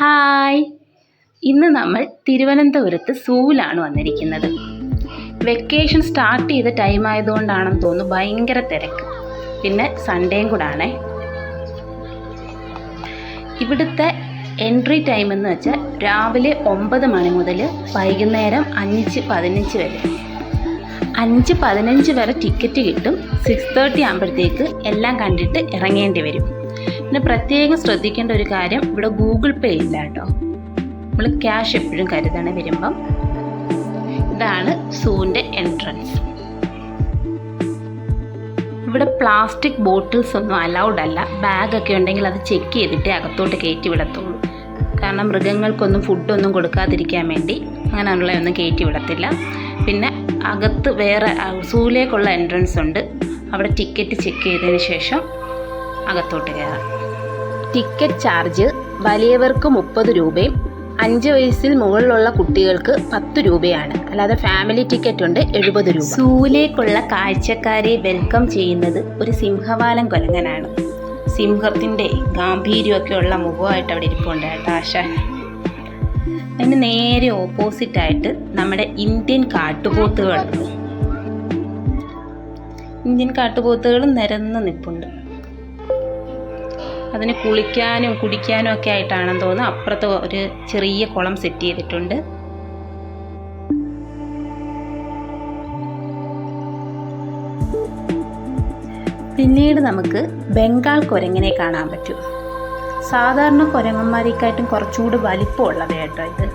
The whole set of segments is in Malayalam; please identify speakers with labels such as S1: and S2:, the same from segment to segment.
S1: ഹായ്. ഇന്ന് നമ്മൾ തിരുവനന്തപുരത്ത് സൂവിലാണ് വന്നിരിക്കുന്നത്. വെക്കേഷൻ സ്റ്റാർട്ട് ചെയ്ത ടൈം ആയതുകൊണ്ടാണെന്ന് തോന്നുന്നു ഭയങ്കര തിരക്ക്. പിന്നെ സൺഡേയും കൂടാണേ. ഇവിടുത്തെ എൻട്രി ടൈം എന്ന് വെച്ചാൽ രാവിലെ ഒമ്പത് മണി മുതൽ വൈകുന്നേരം അഞ്ച് പതിനഞ്ച് വരെ. അഞ്ച് പതിനഞ്ച് വരെ ടിക്കറ്റ് കിട്ടും. സിക്സ് തേർട്ടി ആകുമ്പോഴത്തേക്ക് എല്ലാം കണ്ടിട്ട് ഇറങ്ങേണ്ടി വരും. പിന്നെ പ്രത്യേകം ശ്രദ്ധിക്കേണ്ട ഒരു കാര്യം ഇവിടെ ഗൂഗിൾ പേ ഇല്ല കേട്ടോ. നമ്മൾ ക്യാഷ് എപ്പോഴും കരുതണം വരുമ്പം. ഇതാണ് സൂവിന്റെ എൻട്രൻസ് ഇവിടെ പ്ലാസ്റ്റിക് ബോട്ടിൽസ് ഒന്നും അലൗഡ് അല്ല. ബാഗൊക്കെ ഉണ്ടെങ്കിൽ അത് ചെക്ക് ചെയ്തിട്ട് അകത്തോട്ട് കയറ്റി വിടത്തുള്ളൂ. കാരണം മൃഗങ്ങൾക്കൊന്നും ഫുഡൊന്നും കൊടുക്കാതിരിക്കാൻ വേണ്ടി അങ്ങനെയുള്ളതൊന്നും കയറ്റി വിടത്തില്ല. പിന്നെ അകത്ത് വേറെ സൂലേക്കുള്ള എൻട്രൻസ് ഉണ്ട്. അവിടെ ടിക്കറ്റ് ചെക്ക് ചെയ്തതിന് ശേഷം അകത്തോട്ട് കയറാം. ടിക്കറ്റ് ചാർജ് വലിയവർക്ക് മുപ്പത് രൂപയും അഞ്ച് വയസ്സിൽ മുകളിലുള്ള കുട്ടികൾക്ക് പത്ത് രൂപയാണ്. അല്ലാതെ ഫാമിലി ടിക്കറ്റ് ഉണ്ട് എഴുപത് രൂപ. സൂലേക്കുള്ള കാഴ്ചക്കാരെ വെൽക്കം ചെയ്യുന്നത് ഒരു സിംഹവാലം കൊലങ്ങനാണ്. സിംഹത്തിന്റെ ഗാംഭീര്യമൊക്കെ ഉള്ള മുഖമായിട്ട് അവിടെ ഇരിപ്പുണ്ട് കേട്ടോ ആശ. അതിന് നേരെ ഓപ്പോസിറ്റായിട്ട് നമ്മുടെ ഇന്ത്യൻ കാട്ടുപോത്തുകൾ ഇന്ത്യൻ കാട്ടുപോത്തുകളും നിരന്ന് നിൽപ്പുണ്ട്. അതിന് കുളിക്കാനും കുടിക്കാനും ഒക്കെ ആയിട്ടാണെന്ന് തോന്നുന്നു. അപ്പുറത്ത് ഒരു ചെറിയ കുളം സെറ്റ് ചെയ്തിട്ടുണ്ട്. പിന്നീട് നമുക്ക് ബംഗാൾ കുരങ്ങിനെ കാണാൻ പറ്റും. സാധാരണ കുരങ്ങന്മാരെക്കാട്ടും കുറച്ചുകൂടി വലിപ്പമുള്ളത് കേട്ടോ ഇത്.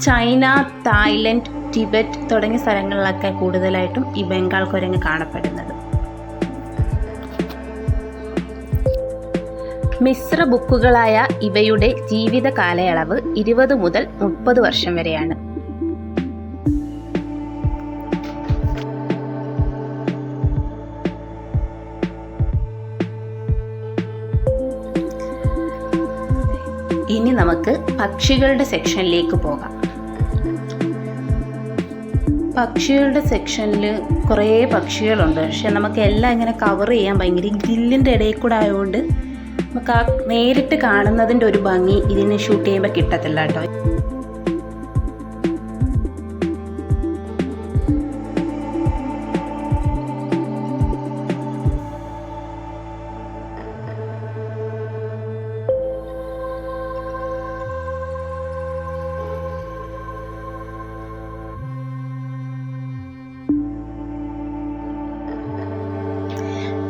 S1: ചൈന തായ്ലൻഡ് ടിബറ്റ് തുടങ്ങിയ സ്ഥലങ്ങളിലൊക്കെ കൂടുതലായിട്ടും ഈ ബംഗാൾ കുരങ്ങ് കാണപ്പെടുന്നത്. മിശ്ര ബുക്കുകളായ ഇവയുടെ ജീവിത കാലയളവ് ഇരുപത് മുതൽ മുപ്പത് വർഷം വരെയാണ്. ഇനി നമുക്ക് പക്ഷികളുടെ സെക്ഷനിലേക്ക് പോകാം. പക്ഷികളുടെ സെക്ഷനിൽ കുറേ പക്ഷികളുണ്ട്. പക്ഷെ നമുക്ക് എല്ലാം ഇങ്ങനെ കവർ ചെയ്യാൻ ഭയങ്കര ഗ്രില്ലിന്റെ ഇടയിൽ കൂടെ ആയതുകൊണ്ട് നമുക്ക് ആ നേരിട്ട് കാണുന്നതിന്റെ ഒരു ഭംഗി ഇതിന് ഷൂട്ട് ചെയ്യുമ്പോൾ കിട്ടത്തില്ല കേട്ടോ.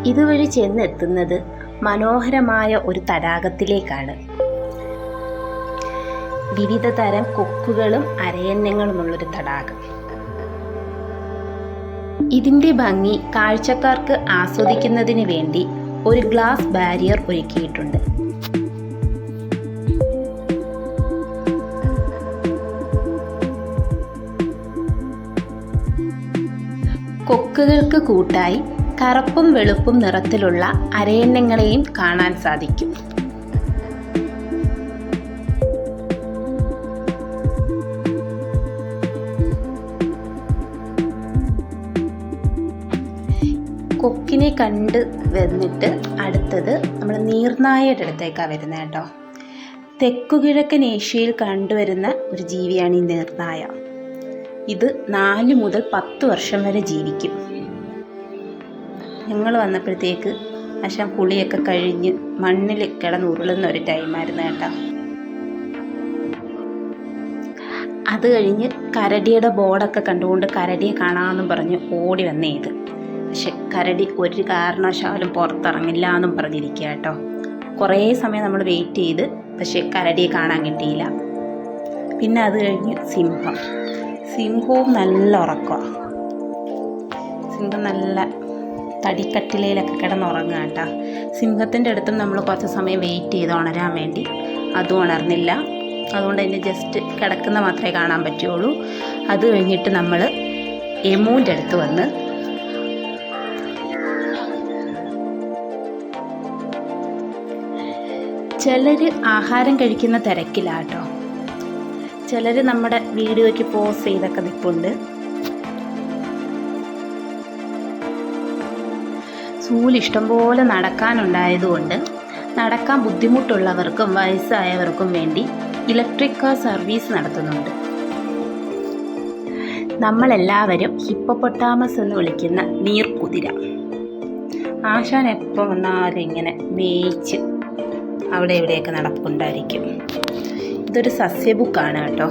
S1: ഇതുവഴി ചെന്നെത്തുന്നത് മനോഹരമായ ഒരു തടാകത്തിലേക്കാണ്. വിവിധ തരം കൊക്കുകളും അരയന്യങ്ങളുമുള്ളൊരു തടാകം. ഇതിന്റെ ഭംഗി കാഴ്ചക്കാർക്ക് ആസ്വദിക്കുന്നതിന് വേണ്ടി ഒരു ഗ്ലാസ് ബാരിയർ ഒരുക്കിയിട്ടുണ്ട്. കൊക്കുകൾക്ക് കൂട്ടായി കറുപ്പും വെളുപ്പും നിറത്തിലുള്ള അരയന്നങ്ങളെയും കാണാൻ സാധിക്കും. കൊക്കിനെ കണ്ട് വന്നിട്ട് അടുത്തത് നമ്മൾ നീർനായയുടെ അടുത്തേക്കാണ് വരുന്നത് കേട്ടോ. തെക്കുകിഴക്കൻ ഏഷ്യയിൽ കണ്ടുവരുന്ന ഒരു ജീവിയാണ് ഈ നീർനായ. ഇത് നാല് മുതൽ പത്ത് വർഷം വരെ ജീവിക്കും. ഞങ്ങൾ വന്നപ്പോഴത്തേക്ക് പക്ഷേ കുളിയൊക്കെ കഴിഞ്ഞ് മണ്ണിൽ കിടന്ന് ഉരുളുന്ന ഒരു ടൈമായിരുന്നു കേട്ടോ. അത് കഴിഞ്ഞ് കരടിയുടെ ബോർഡൊക്കെ കണ്ടുകൊണ്ട് കരടിയെ കാണാമെന്നും പറഞ്ഞ് ഓടി വന്നേ ഇത്. പക്ഷെ കരടി ഒരു കാരണവശാലും പുറത്തിറങ്ങില്ല എന്നും പറഞ്ഞിരിക്കുക കേട്ടോ. കുറേ സമയം നമ്മൾ വെയിറ്റ് ചെയ്ത് പക്ഷെ കരടിയെ കാണാൻ കിട്ടിയില്ല. പിന്നെ അത് കഴിഞ്ഞ് സിംഹം. സിംഹവും നല്ല ഉറക്കമാണ് സിംഹം നല്ല തടിക്കട്ടിലയിലൊക്കെ കിടന്നുറങ്ങുക കേട്ടോ. സിംഹത്തിന്റെ അടുത്തും നമ്മൾ കുറച്ച് സമയം വെയിറ്റ് ചെയ്ത് ഉണരാൻ വേണ്ടി. അതും ഉണർന്നില്ല. അതുകൊണ്ട് അതിന് ജസ്റ്റ് കിടക്കുന്ന മാത്രമേ കാണാൻ പറ്റുള്ളൂ. അത് കഴിഞ്ഞിട്ട് നമ്മൾ എമൂന്റെ അടുത്ത് വന്ന് ചിലർ ആഹാരം കഴിക്കുന്ന തിരക്കിലാട്ടോ. ചിലർ നമ്മുടെ വീഡിയോയ്ക്ക് പോസ് ചെയ്തൊക്കെ നിൽപ്പുണ്ട് സൂൽ ഇഷ്ടംപോലെ നടക്കാനുണ്ടായതുകൊണ്ട് നടക്കാൻ ബുദ്ധിമുട്ടുള്ളവർക്കും വയസ്സായവർക്കും വേണ്ടി ഇലക്ട്രിക് കാർ സർവീസ് നടത്തുന്നുണ്ട്. നമ്മളെല്ലാവരും ഹിപ്പൊട്ടാമസ് എന്ന് വിളിക്കുന്ന നീർക്കുതിര. ആശാൻ എപ്പോൾ വന്നാലും ഇങ്ങനെ മേയിച്ച് അവിടെ ഇവിടെയൊക്കെ നടപ്പുണ്ടായിരിക്കും. ഇതൊരു സസ്യബുക്കാണ് കേട്ടോ.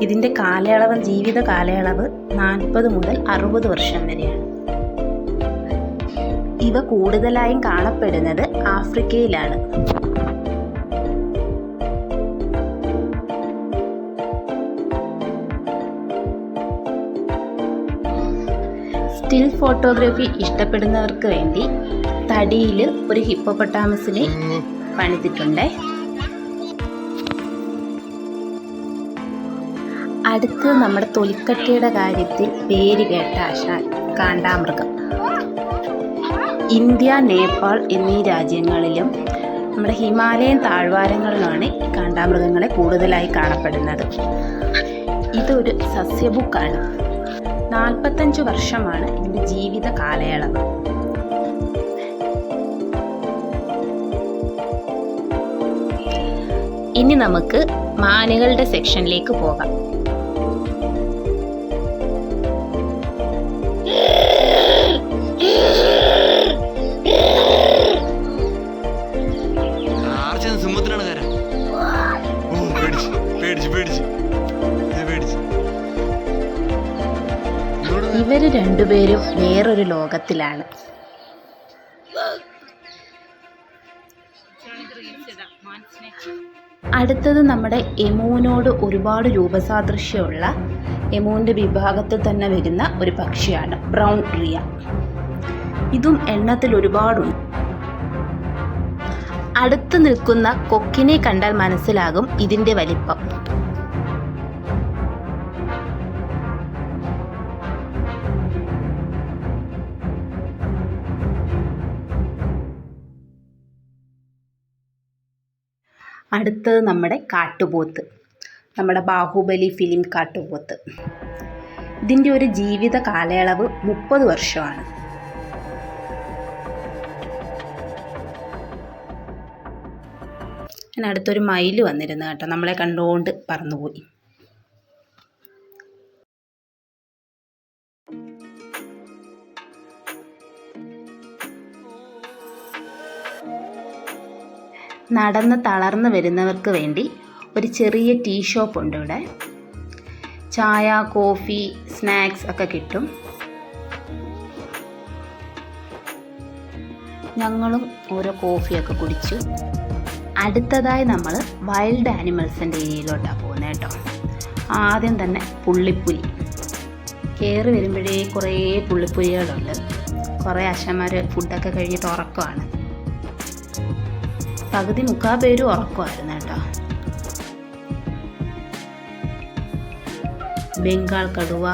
S1: ഇതിന്റെ കാലയളവ് ജീവിത കാലയളവ് നാൽപ്പത് മുതൽ അറുപത് വർഷം വരെയാണ്. ഇവ കൂടുതലായും കാണപ്പെടുന്നത് ആഫ്രിക്കയിലാണ്. സ്റ്റിൽ ഫോട്ടോഗ്രാഫി ഇഷ്ടപ്പെടുന്നവർക്ക് വേണ്ടി തടിയിൽ ഒരു ഹിപ്പോപ്പൊട്ടാമസിനെ പണിതിട്ടുണ്ട്. അടുത്ത് നമ്മുടെ തൊലിക്കട്ടിയുടെ കാര്യത്തിൽ പേര് കേട്ട ആശാൻ കാണ്ടാമൃഗം. ഇന്ത്യ നേപ്പാൾ എന്നീ രാജ്യങ്ങളിലും നമ്മുടെ ഹിമാലയൻ താഴ്വാരങ്ങളിലാണ് കാണ്ടാമൃഗങ്ങളെ കൂടുതലായി കാണപ്പെടുന്നത്. ഇതൊരു സസ്യബുക്കാണ്. നാൽപ്പത്തഞ്ച് വർഷമാണ് ഇതിന്റെ ജീവിത കാലയളവ്. ഇനി നമുക്ക് മാനുകളുടെ സെക്ഷനിലേക്ക് പോകാം. രണ്ടുപേരും വേറൊരു ലോകത്തിലാണ്. അടുത്തത് നമ്മുടെ എമൂനോട് ഒരുപാട് രൂപസാദൃശ്യമുള്ള എമൂന്റെ വിഭാഗത്തിൽ തന്നെ വരുന്ന ഒരു പക്ഷിയാണ് ബ്രൗൺ റിയ. ഇതും എണ്ണത്തിൽ ഒരുപാടുണ്ട്. അടുത്ത് നിൽക്കുന്ന കൊക്കിനെ കണ്ടാൽ മനസ്സിലാകും ഇതിന്റെ വലിപ്പം. അടുത്തത് നമ്മുടെ കാട്ടുപോത്ത്. നമ്മുടെ ബാഹുബലി ഫിലിം കാട്ടുപോത്ത്. ഇതിന്റെ ഒരു ജീവിത കാലയളവ് മുപ്പത് വർഷമാണ്. ഞാൻ അടുത്തൊരു മയിൽ വന്നിരുന്നു കേട്ടോ. നമ്മളെ കണ്ടുകൊണ്ട് പറന്നുപോയി. നടന്ന് തളർന്നു വരുന്നവർക്ക് വേണ്ടി ഒരു ചെറിയ ടീ ഷോപ്പ് ഉണ്ട് ഇവിടെ. ചായ കോഫി സ്നാക്സ് ഒക്കെ കിട്ടും. ഞങ്ങളും ഓരോ കോഫിയൊക്കെ കുടിച്ചു അടുത്തതായി നമ്മൾ വൈൽഡ് ആനിമൽസിന്റെ ഏരിയയിലോട്ടാണ് പോകുന്നത് കേട്ടോ. ആദ്യം തന്നെ പുള്ളിപ്പുലി. കയറി വരുമ്പോഴേ കുറേ പുള്ളിപ്പുലികളുണ്ട്. കുറേ അശന്മാർ ഫുഡൊക്കെ കഴിഞ്ഞിട്ട് ഉറക്കമാണ് പകുതി മുക്കാൽ പേരും ഉറക്കമായിരുന്നു കേട്ടോ. ബംഗാൾ കടുവ.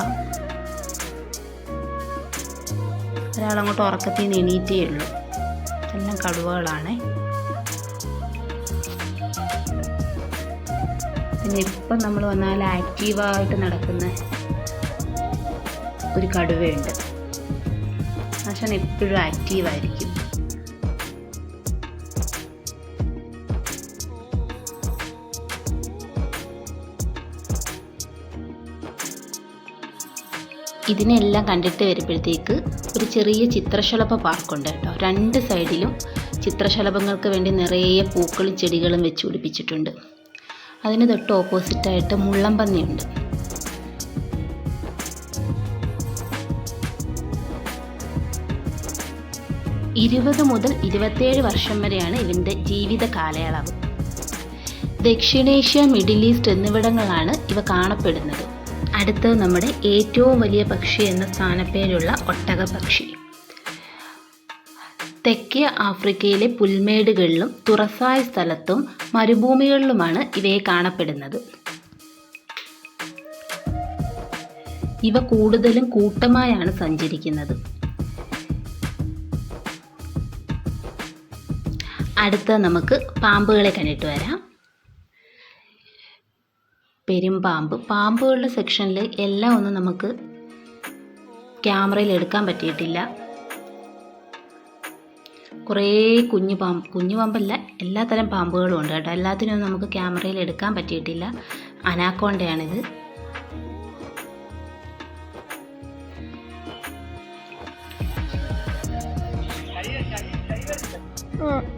S1: ഒരാളങ്ങോട്ട് ഉറക്കത്തിൽ നിന്ന് എണീറ്റേ ഉള്ളൂ. എല്ലാം കടുവകളാണ്. പിന്നെ ഇപ്പം നമ്മൾ വന്നാൽ ആക്റ്റീവായിട്ട് നടക്കുന്ന ഒരു കടുവയുണ്ട്. പക്ഷേ എപ്പോഴും ആക്റ്റീവായിരിക്കും. ഇതിനെല്ലാം കണ്ടിട്ട് വരുമ്പോഴത്തേക്ക് ഒരു ചെറിയ ചിത്രശലഭ പാർക്കുണ്ട് കേട്ടോ. രണ്ട് സൈഡിലും ചിത്രശലഭങ്ങൾക്ക് വേണ്ടി നിറയെ പൂക്കളും ചെടികളും വെച്ച് പിടിപ്പിച്ചിട്ടുണ്ട്. അതിന് തൊട്ട് ഓപ്പോസിറ്റായിട്ട് മുള്ളംപന്നിയുണ്ട്. ഇരുപത് മുതൽ ഇരുപത്തേഴ് വർഷം വരെയാണ് ഇതിന്റെ ജീവിത കാലയളവ്. ദക്ഷിണേഷ്യ മിഡിൽ ഈസ്റ്റ് എന്നിവിടങ്ങളാണ് ഇവ കാണപ്പെടുന്നത്. അടുത്തത് നമ്മുടെ ഏറ്റവും വലിയ പക്ഷി എന്ന സ്ഥാനപ്പേരുള്ള ഒട്ടക പക്ഷി. തെക്കേ ആഫ്രിക്കയിലെ പുൽമേടുകളിലും തുറസായ സ്ഥലത്തും മരുഭൂമികളിലുമാണ് ഇവയെ കാണപ്പെടുന്നത്. ഇവ കൂടുതലും കൂട്ടമായാണ് സഞ്ചരിക്കുന്നത്. അടുത്ത നമുക്ക് പാമ്പുകളെ കണ്ടിട്ട് വരാം. പെരുമ്പാമ്പ്. പാമ്പുകളുടെ സെക്ഷനിൽ എല്ലാം ഒന്നും നമുക്ക് ക്യാമറയിൽ എടുക്കാൻ പറ്റിയിട്ടില്ല. കുറേ കുഞ്ഞു പാമ്പ് കുഞ്ഞു പാമ്പല്ല എല്ലാത്തരം പാമ്പുകളും ഉണ്ട് കേട്ടോ. എല്ലാത്തിനും നമുക്ക് ക്യാമറയിൽ എടുക്കാൻ പറ്റിയിട്ടില്ല. അനാക്കോണ്ടയാണിത്.
S2: ഉം.